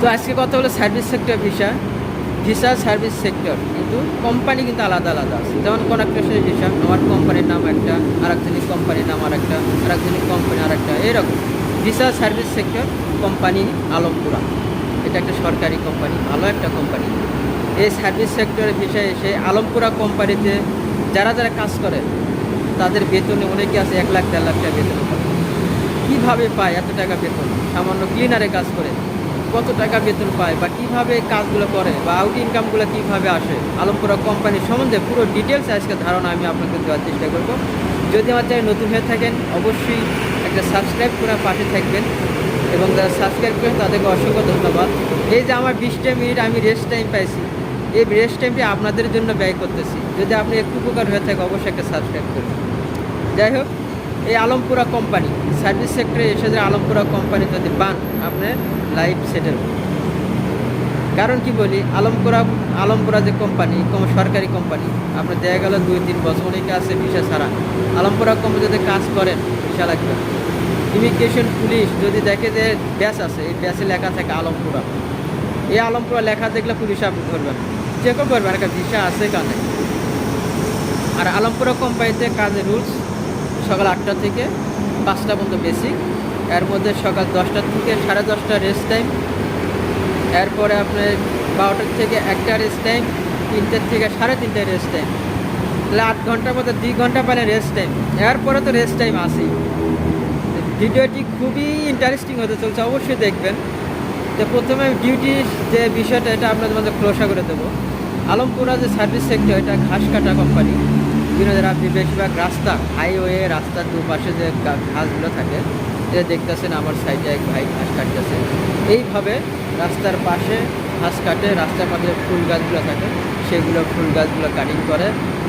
তো আজকে কথা হলো service sector visa visa service sector কিন্তু কোম্পানি কিন্তু আলাদা আলাদা আছে। যেমন কনেক্টেশনের ভিসা আমার কোম্পানির নাম একটা আর একজনের কোম্পানির নাম আর একটা আর একজনের কোম্পানি আর একটা এরকম। Visa service sector company Alampura. এটা একটা সরকারি কোম্পানি ভালো একটা কোম্পানি এই সার্ভিস সেক্টরের ভিসা এসে আলমপুরা কোম্পানিতে যারা যারা কাজ করে, তাদের বেতনে অনেকে আছে এক লাখ দেড় লাখ টাকা বেতন কীভাবে পায় এত টাকা বেতন? সামান্য ক্লিনারে কাজ করে। কত টাকা বেতন পায় বা কীভাবে কাজগুলো করে বা আউট ইনকামগুলো কীভাবে আসে আলমপুরা কোম্পানির সম্বন্ধে পুরো ডিটেলস আজকে ধারণা আমি আপনাকে দেওয়ার চেষ্টা করব। যদি আমার চ্যানেল নতুন হয়ে থাকেন, অবশ্যই একটা সাবস্ক্রাইব করে পাশে থাকবেন এবং যারা সাবস্ক্রাইব করেন তাদেরকে অসংখ্য ধন্যবাদ। এই যে আমার বিশটা মিনিট আমি রেস্ট টাইম পাইছি, এই রেস্ট টাইমটি আপনাদের জন্য ব্যয় করতেছি। যদি আপনি একটু উপকার হয়ে থাকে, অবশ্যই একটা সাবস্ক্রাইব করবেন যাই হোক এই আলমপুরা কোম্পানি, সার্ভিস সেক্টরে এসে যে আলমপুরা কোম্পানি যদি পান আপনার লাইফ সেটেল কারণ কি বলি, আলমপুরা আলমপুরা যে কোম্পানি সরকারি কোম্পানি আপনার দেখা গেল দুই তিন বছর অনেকে আছে ভিসা ছাড়া। আলমপুরা কোম্পানি যদি কাজ করেন, ভিসা লাগবে। ইমিগ্রেশন পুলিশ যদি দেখে যে ব্যাস আছে, এই ব্যাসে লেখা থাকে আলমপুরা। এই আলমপুরা লেখা দেখলে পুলিশ আপনি ধরবেন। চেকও করবেন একটা ভিসা আছে কানে। আর আলমপুরা কোম্পানিতে কাজের রুলস সকাল আটটা থেকে পাঁচটা পর্যন্ত বেসিক এর মধ্যে সকাল দশটা থেকে সাড়ে দশটা রেস্ট টাইম এরপরে আপনার বারোটার থেকে একটা রেস্ট টাইম তিনটের থেকে সাড়ে তিনটে রেস্ট টাইম তাহলে আট ঘণ্টার মধ্যে দুই ঘণ্টা পেলে রেস্ট টাইম এরপরে তো রেস্ট টাইম আসেই ভিডিওটি খুবই ইন্টারেস্টিং হতে চলছে, অবশ্যই দেখবেন। তো প্রথমে আমি ডিউটির যে বিষয়টা, এটা আপনাদের মধ্যে খোলসা করে দেবো। আলমপুরা যে সার্ভিস সেক্টর এটা ঘাস কাটা কোম্পানি বিনোদের আপনি বেশিরভাগ রাস্তা হাইওয়ে রাস্তার দুপাশে যে ঘাসগুলো থাকে এটা দেখতেছেন আমার সাইডে এক ভাই ঘাস কাটতেছে। এইভাবে রাস্তার পাশে ঘাস কাটে, রাস্তার পাশে ফুল গাছগুলো থাকে, সেগুলো ফুল গাছগুলো কাটিং করে।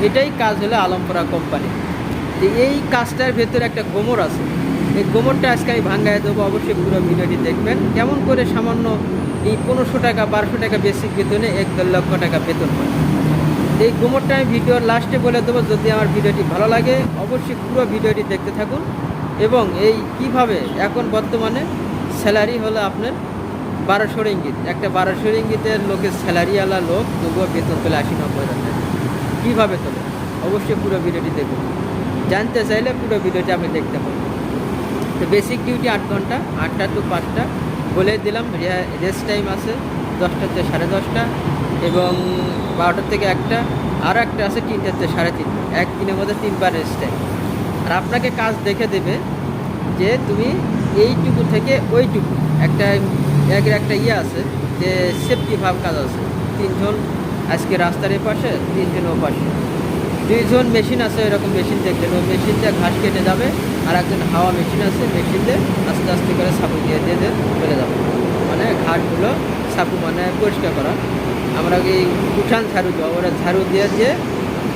এটাই কাজ হলো আলমপুরা কোম্পানি তো এই কাজটার ভেতরে একটা গোমর আছে। এই গোমরটা আজকে আমি ভাঙ্গায় দেবো, অবশ্যই পুরো ভিডিওটি দেখবেন। কেমন করে সামান্য এই পনেরোশো টাকা, বারোশো টাকা বেসিক বেতনে এক দেড় লক্ষ টাকা বেতন হয়। এই গোমরটা আমি ভিডিওর লাস্টে বলে দেবো, যদি আমার ভিডিওটি ভালো লাগে, অবশ্যই পুরো ভিডিওটি দেখতে থাকুন এবং এই কীভাবে এখন বর্তমানে স্যালারি হলো আপনার বারোশো ইঙ্গিত একটা বারোশো ইঙ্গিতের লোকের স্যালারিওয়ালা লোক তবুও বেতন তোলে আশি নব্বই হাজার কীভাবে তোলে? অবশ্যই পুরো ভিডিওটি দেখুন। জানতে চাইলে পুরো ভিডিওটি আপনি দেখতে পাবেন তো বেসিক ডিউটি আট ঘণ্টা, আটটা টু পাঁচটা, বলে দিলাম রেস্ট টাইম আছে দশটা থেকে সাড়ে দশটা। এবং বারোটার থেকে একটা আর একটা আছে তিনটার থেকে সাড়ে তিনটা। একদিনের মধ্যে তিনবার রেস্ট টাইম আর আপনাকে কাজ দেখে দেবে যে তুমি এইটুকু থেকে ওইটুকু, একটা একের একটা ইয়ে আছে যে সেফটি ভাব কাজ আছে। তিনজন আজকে রাস্তার এ পাশে তিনজন ও পাশে দুইজন মেশিন আছে এরকম মেশিন দেখলেন ওই মেশিন দিয়ে ঘাস কেটে যাবে, আর একজন হাওয়া মেশিন আছে মেশিন দিয়ে আস্তে আস্তে করে সাপু দিয়ে দিয়ে দিয়ে চলে যাবে। মানে ঘাটগুলো সাপু মানে পরিষ্কার করা। আমরা এই উঠান ঝাড়ু দেওয়া, ওরা ঝাড়ু দিয়ে দিয়ে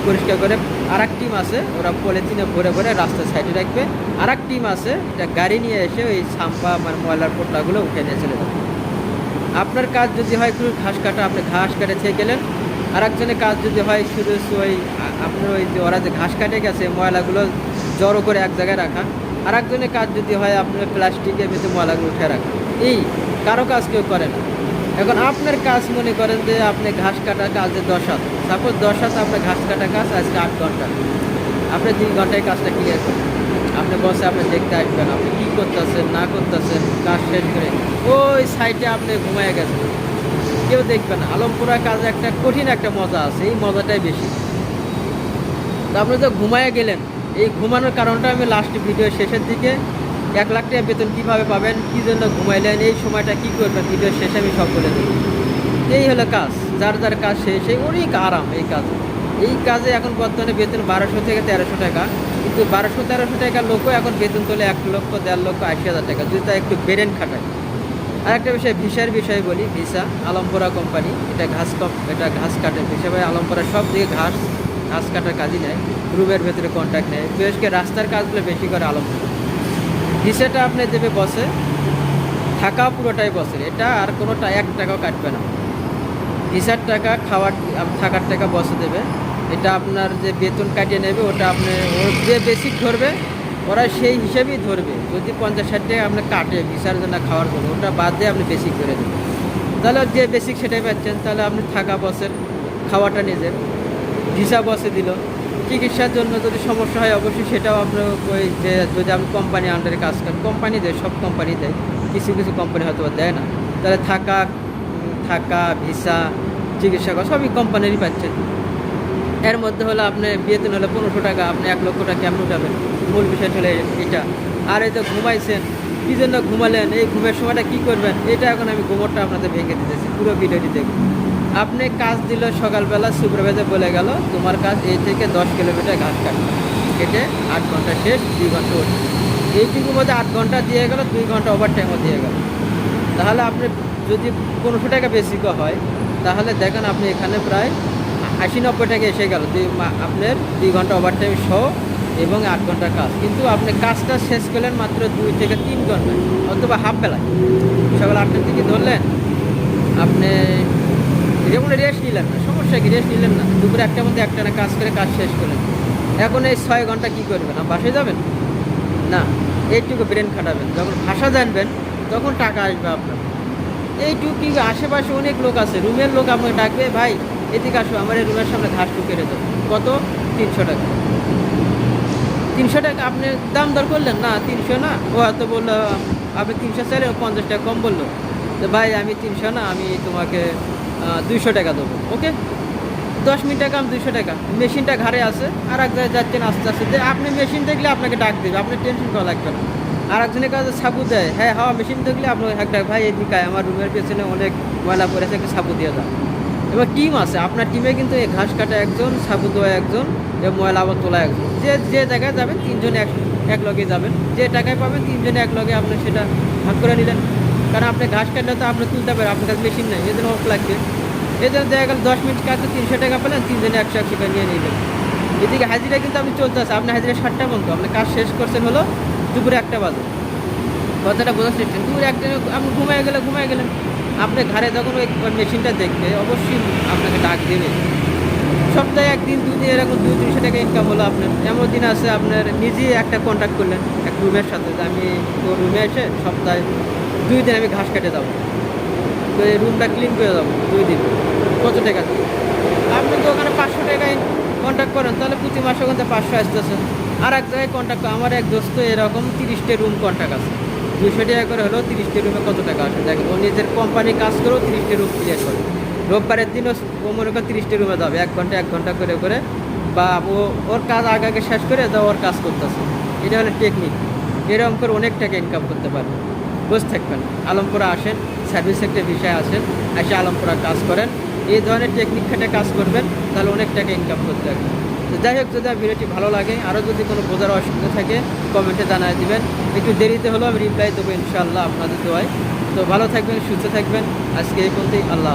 পরিষ্কার করে আর এক টিম আছে, ওরা পলিথিনে ভরে ভরে রাস্তার সাইডে রাখবে। আর এক টিম আছে, একটা গাড়ি নিয়ে এসে ওই সাম্পা মানে ময়লার পোটলাগুলো উঠে নিয়ে চলে যাবে। আপনার কাজ যদি হয়, একটু ঘাস কাটা, আপনি ঘাস কাটে থেকে গেলেন। আর একজনের কাজ যদি হয়, শুধু ওই আপনার ওই যে ওরা যে ঘাস কাটে গেছে, ময়লাগুলো জড়ো করে এক জায়গায় রাখা। আর একজনের কাজ যদি হয় আপনার প্লাস্টিকের ভিতরে ময়লাগুলো উঠে রাখা। এই, কারও কাজ কেউ করে না। এখন আপনার কাজ মনে করেন যে আপনি ঘাস কাটা কাজে দশ হাত। সাপোজ দশ হাত আপনার ঘাস কাটা কাজ, আজকে আট ঘণ্টা। আপনি তিন ঘন্টায় কাজটা ক্লিয়ার করেন। আপনি বসে আপনি দেখতে আসবেন, আপনি কী করতেছেন, না করতেছেন, কাজ শেষ করে ওই সাইডে আপনি ঘুমায় গেছেন। কেউ দেখবে না। আলমপুরা কাজে একটা কঠিন একটা মজা আছে, এই মজাটাই বেশি। তো আপনি তো ঘুমায় গেলেন। এই ঘুমানোর কারণটা আমি লাস্ট ভিডিও শেষের দিকে এক লাখ টাকা বেতন কীভাবে পাবেন? কী জন্য ঘুমাইলেন? এই সময়টা কী করবেন? ভিডিও শেষে আমি সব বলে দেবো। এই হলো কাজ। যার যার কাজ সেই সেই অনেক আরাম এই কাজ। এই কাজে এখন বর্তমানে বেতন বারোশো থেকে তেরোশো টাকা। কিন্তু বারোশো, তেরোশো টাকা লোকও এখন বেতন তোলে এক লক্ষ, দেড় লক্ষ, আশি হাজার টাকা। যদি তা একটু বেরেন খাটায়। আর একটা বিষয়, ভিসার বিষয়ে বলি। ভিসা, আলমপুরা কোম্পানি এটা ঘাস কম এটা ঘাস কাটে। ভিসা ভাই আলমপুরা সব দিকে ঘাস ঘাস কাটার কাজই নেয়। রুমের ভেতরে কন্ট্যাক্ট নেয়। বিশেষ করে রাস্তার কাজগুলো বেশি করে আলমপুরা। ভিসাটা আপনি দেবে বসে। থাকা পুরোটাই বসের এটা আর কোনোটা এক টাকাও কাটবে না। ভিসার টাকা, খাওয়ার থাকার টাকা বসে দেবে। এটা আপনার যে বেতন কাটিয়ে নেবে, ওটা আপনি ওর যে বেসিক ধরবে, ওরা সেই হিসেবেই ধরবে। যদি পঞ্চাশ ষাট টাকা আপনি কাটে ভিসার জন্য খাওয়ার জন্য, ওটা বাদ দিয়ে আপনি বেসিক করে দেবেন। তাহলে যে বেসিক সেটাই পাচ্ছেন। তাহলে আপনি থাকা বসের খাওয়াটা নিজের ভিসা বসে দিল। চিকিৎসার জন্য যদি সমস্যা হয়, অবশ্যই সেটাও আপনার ওই যে যদি আপনি কোম্পানি আন্ডারে কাজ করেন কোম্পানি দেয়, সব কোম্পানি দেয়। কিছু কিছু কোম্পানি হয়তো দেয় না। তাহলে থাকা থাকা ভিসা চিকিৎসা করা সবই কোম্পানিরই পাচ্ছেন এর মধ্যে হলো আপনি বেতন হলে পনেরোশো টাকা, আপনি এক লক্ষ টাকা কেমন উঠাবেন? মূল বিষয় হলো এটা। আর এই তো ঘুমাইছেন, কী জন্য ঘুমালেন? এই ঘুমের সময়টা কী করবেন? এটা এখন আমি গোবরটা আপনাদের ভেঙে দিতেছি, পুরো ভিডিওটি দেখুন। আপনি কাজ দিল সকালবেলা, সুপারভাইজার বলে গেল, তোমার কাজ এই থেকে দশ কিলোমিটার ঘাস কাটবে কেটে আট ঘণ্টা শেষ, দুই ঘণ্টা ওঠে। এইটুকুর মধ্যে আট ঘণ্টা দিয়ে গেল, দুই ঘণ্টা ওভার টাইমও দিয়ে গেল। তাহলে আপনি যদি পনেরোশো টাকা বেশিকও হয়, তাহলে দেখেন আপনি এখানে প্রায় আশি নব্বই টাকা এসে গেল। দুই আপনার দুই ঘণ্টা ওভার টাইম সহ এবং আট ঘণ্টা কাজ। কিন্তু আপনি কাজটা শেষ করলেন মাত্র দুই থেকে তিন ঘণ্টা অথবা হাফ বেলায়। সকাল আটটার দিকে ধরলেন, আপনি যেমন রেস্ট নিলেন না, সমস্যা কি? রেস্ট নিলেন না, দুপুরে একটার মধ্যে একটা না কাজ করে কাজ শেষ করলেন। এখন এই ছয় ঘণ্টা কি করবেন? না বাসে যাবেন? না, এইটুকু ব্রেন খাটাবেন। যখন ভাষা জানবেন, তখন টাকা আসবে আপনার। এইটুকু কি আশেপাশে অনেক লোক আছে, রুমের লোক আপনাকে ডাকবে, ভাই, এদিকে আসো, আমার এই রুমের সামনে ঘাস টুকে রেখে কত? তিনশো টাকা। তিনশো টাকা আপনি দাম দর করলেন? না, তিনশো না। ও হয়তো বলল, আপনি তিনশো চাইলে পঞ্চাশ টাকা কম বলল। তো, ভাই, আমি তিনশো না, আমি তোমাকে দুইশো টাকা দেবো, ওকে? দশ মিনিট টাকা আমি দুইশো টাকা। মেশিনটা ঘাড়ে আছে আর এক জায়গায় যাচ্ছেন আস্তে আস্তে। দিয়ে আপনি মেশিন দেখলে আপনাকে ডাক দেবে আপনার টেনশন করা লাগবে না। আর একজনের কাছে সাবু দেয় হ্যাঁ হাওয়া মেশিন দেখলে আপনার একটা ভাই এদিকে আমার রুমের পেছনে অনেক ময়লা পড়েছে একটু সাবু দিয়ে দাও। এবার টিম আছে, আপনার টিমে কিন্তু এই ঘাস কাটা একজন, সাবু দেওয়া একজন এবং ময়লা আবার তোলা একজন। যে যে জায়গায় যাবেন, তিনজন এক এক লগে যাবেন। যে টাকায় পাবেন, তিনজনে এক লগে আপনি সেটা ভাগ করে নিলেন। কারণ আপনি ঘাস কাটলে তো আপনি তুলতে পারেন আপনার কাছে মেশিন নেই, এজন্য অফ লাগবে। জন্য দেখা গেল দশ মিনিট কাজে তিনশো টাকা পেলেন, তিনজনে একশো একশো টাকা নিয়ে নিলেন। এদিকে হাজিরা কিন্তু আপনি চলতে চলতেছে আপনি হাজিরা ষাটটা মতো আপনি কাজ শেষ করছেন হলো দুপুরে একটা বাজে। কথাটা বোঝার চেষ্টা। দুপুরে একটা আপনি ঘুমায় গেলে, ঘুমায় গেলেন আপনি ঘরে যখন ওই মেশিনটা দেখবে, অবশ্যই আপনাকে ডাক দেবে। সপ্তাহে একদিন, দুদিন, এরকম দুই, তিনশো টাকা ইনকাম হলো আপনার। এমন দিন আছে, আপনার নিজেই একটা কন্ট্যাক্ট করলেন এক রুমের সাথে। আমি রুমে এসে সপ্তাহে দুই দিন আমি ঘাস কেটে যাব। তো এই রুমটা ক্লিন করে যাব দুই দিন। কত টাকা? আপনি তো ওখানে পাঁচশো টাকায় কন্ট্যাক্ট করেন, তাহলে প্রতি মাসে ওখানে পাঁচশো আসতেছে। আর এক জায়গায় কন্ট্যাক্ট আমার এক দোস্ত এরকম তিরিশটা রুম কন্ট্যাক্ট আছে। দুশো টাকা করে হলেও তিরিশটা রুমে কত টাকা আসে? দেখেন, ও নিজের কোম্পানি কাজ করেও তিরিশটা রুম ক্লিয়ার করে। রোববারের দিনও ও মনে করে তিরিশটা রুমে যাবে। এক ঘণ্টা এক ঘণ্টা করে করে বা ও, ওর কাজ আগে আগে শেষ করে দাও ওর কাজ করতেছে। এটা হলো টেকনিক এরকম করে অনেক টাকা ইনকাম করতে পারবে। বসে থাকবেন। আলমপুরা আসেন সার্ভিস সেক্টর বিষয়ে আসেন, এসে আলমপুরা কাজ করেন। এই ধরনের টেকনিক খেটে কাজ করবেন, তাহলে অনেক টাকা ইনকাম করতে পারবেন। তো যাই হোক, যদি ভিডিওটি ভালো লাগে আরও যদি কোনো বোঝার অসুবিধা থাকে কমেন্টে জানায় দিবেন। একটু দেরিতে হলেও আমি রিপ্লাই দেবো ইনশাআল্লাহ আপনাদের দোয়ায়। তো ভালো থাকবেন, সুস্থ থাকবেন। আজকে এই পর্যন্তই, আল্লাহ